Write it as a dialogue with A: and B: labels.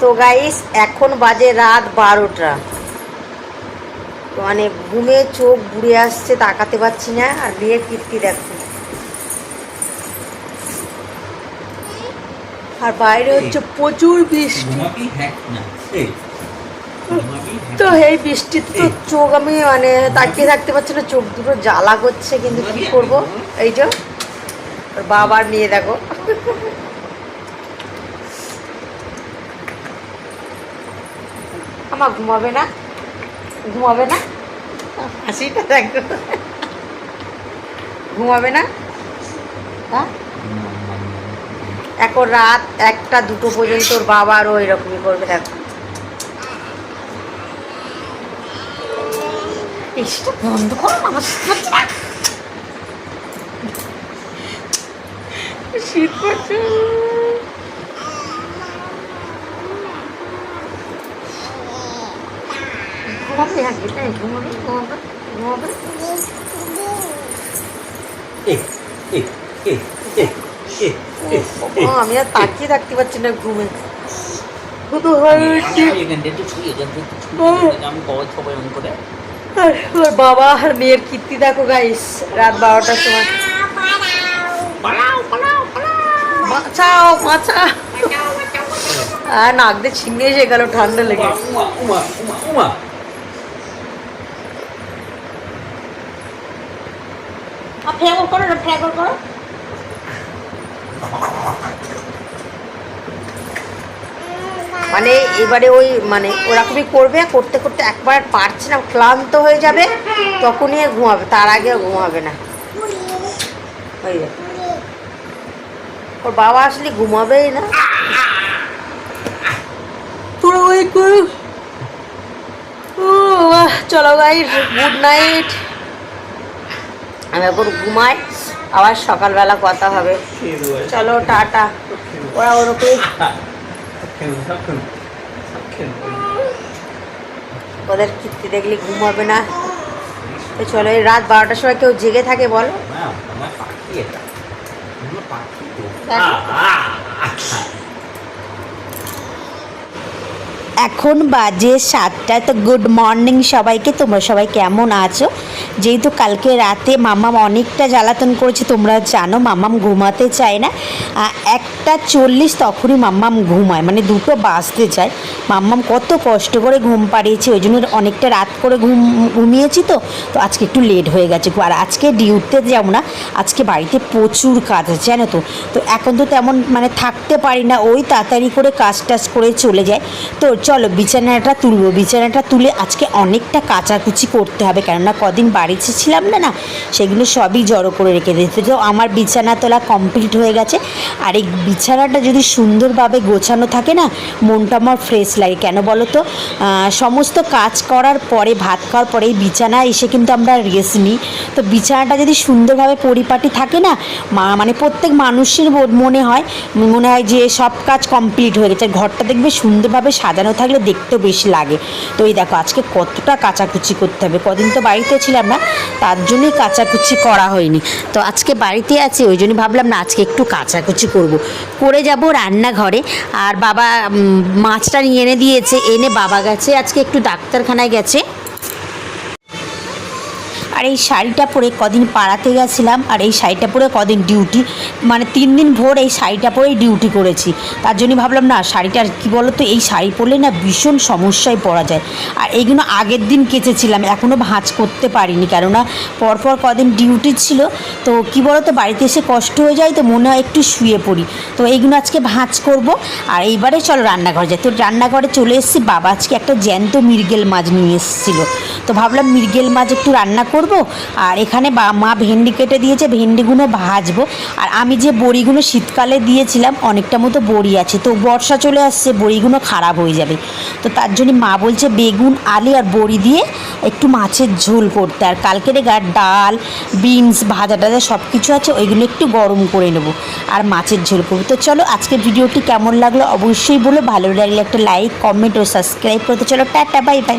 A: তো গাইস এখন বাজে রাত বারোটা। মানে ঘুমে চোখ বুড়ে আসছে তাকাতে পারছি না আর মেয়ের কীর্তি দেখো। আর বাইরে হচ্ছে প্রচুর বৃষ্টি। তো এই বৃষ্টির তো চোখ আমি মানে তাকিয়ে থাকতে পারছি না চোখ দুটো জ্বালা করছে কিন্তু কি করব? এই যে বাবার নিয়ে দেখো। আমার ঘুমাবে না? ঘুমাবে না? হাসিটা দেখো। ঘুমাবে না? হ্যাঁ? এখন রাত একটা দুটো পর্যন্ত ওর বাবা আরও এরকমই করবে দেখো। বন্ধ করো আমার শীত করছে। আমি আর তাকিয়ে থাকতে পারছি না ঘুমে হয় বাবা আর মেয়ের কীর্তি দেখো গাইস রাত বারোটার সময় বাঁচাও বাঁচা আর নাক দিয়ে ছিঙে এসে গেল ঠান্ডা লেগে করো না করো মানে এবারে ওই মানে ওরকমই করবে করতে করতে একবার পারছে না ক্লান্ত হয়ে যাবে তখনই ঘুমাবে তার আগে ঘুমাবে না। ওই দেখো। ওর বাবা আসলে ঘুমাবেই না। তোরা ওই ও চলো গাইস গুড নাইট আমি এখন ঘুমাই আবার সকালবেলা কথা হবে। চলো টাটা। ওরা ওরকমই ওদের কীর্তি দেখলে ঘুমাবে না। তো চলো এই রাত বারোটার সময় কেউ জেগে থাকে বলো?
B: আমার পাখি
C: এখন বাজে সাতটা, তো গুড মর্নিং সবাইকে। তোমরা সবাই কেমন আছো? যেহেতু কালকে রাতে মামাম অনেকটা জ্বালাতন করেছে, তোমরা জানো মামাম ঘুমাতে চায় না। একটা চল্লিশ তখনই মাম্মাম ঘুমায় মানে দুটো বাজতে চায়। মাম্মাম কত কষ্ট করে ঘুম পাড়িয়েছে, ওই জন্য অনেকটা রাত করে ঘুম, ঘুমিয়েছি তো তো আজকে একটু লেট হয়ে গেছে। আর আজকে ডিউটিতে যাব না, আজকে বাড়িতে প্রচুর কাজ আছে, জানো তো। তো এখন তো তেমন মানে থাকতে পারি না, ওই তাড়াতাড়ি করে কাজ টাজ করে চলে যায়। তো চলো বিছানাটা তুলবো। বিছানাটা তুলে আজকে অনেকটা কাচাকুচি করতে হবে। কেননা কদিন বাড়িতে ছিলাম না না, সেগুলো সবই জড়ো করে রেখে দিতে তো আমার বিছানা তোলা কমপ্লিট হয়ে গেছে। আর এই বিছানাটা যদি সুন্দরভাবে গোছানো থাকে না, মনটা আমার ফ্রেশ লাগে। কেন বলো তো? সমস্ত কাজ করার পরে, ভাত খাওয়ার পরে এই বিছানা এসে কিন্তু আমরা রেস্ট নিই। তো বিছানাটা যদি সুন্দরভাবে পরিপাটি থাকে না মানে প্রত্যেক মানুষের মনে হয় মনে হয় যে সব কাজ কমপ্লিট হয়ে গেছে। ঘরটা দেখবে সুন্দরভাবে সাজানো থাকলে দেখতেও বেশি লাগে। তো এই দেখো, আজকে কতটা কাচাকুচি করতে হবে। কদিন তো বাড়িতে ছিলাম না, তার জন্যই কাচাকুচি করা হয়নি। তো আজকে বাড়িতে আছি, ওই জন্য ভাবলাম না, আজকে একটু কাচাকুচি করব। করে যাব রান্নাঘরে, আর বাবা মাছটা নিয়ে এনে দিয়েছে, এনে বাবা গেছে, আজকে একটু ডাক্তারখানায় গেছে। আর এই শাড়িটা পরে কদিন পাড়াতে গেছিলাম, আর এই শাড়িটা পরে কদিন ডিউটি মানে তিন দিন ভোর এই শাড়িটা পরেই ডিউটি করেছি। তার জন্য ভাবলাম, না শাড়িটার কী বলো তো এই শাড়ি পরলে না ভীষণ সমস্যায় পড়া যায়। আর এইগুলো আগের দিন কেচেছিলাম এখনও ভাঁজ করতে পারিনি, কেননা পরপর কদিন ডিউটি ছিল। তো কী বলো তো বাড়িতে এসে কষ্ট হয়ে যায় তো মনে হয় একটু শুয়ে পড়ি। তো এইগুলো আজকে ভাঁজ করব, আর এইবারে চলো রান্নাঘরে যাই। তো রান্নাঘরে চলে এসেছি, বাবা আজকে একটা জ্যান্ত মৃগেল মাছ নিয়ে এসেছিল। তো ভাবলাম মৃগেল মাছ একটু রান্না করব আর এখানে মা ভেন্ডি কেটে দিয়েছে, ভেন্ডিগুলো ভাজবো। আর আমি যে বড়িগুলো শীতকালে দিয়েছিলাম, অনেকটা মতো বড়ি আছে। তো বর্ষা চলে আসছে, বড়িগুলো খারাপ হয়ে যাবে। তো তার জন্য মা বলছে, বেগুন, আলু আর বড়ি দিয়ে একটু মাছের ঝোল করতে। আর কালকের গার ডাল, বিনস, ভাজা টাজা সব কিছু আছে, ওইগুলো একটু গরম করে নেব আর মাছের ঝোল করব। তো চলো আজকে ভিডিওটি কেমন লাগল অবশ্যই বলো। ভালো লাগলে একটা লাইক, কমেন্ট ও সাবস্ক্রাইব করতে। চলো, টাটা, বাই বাই।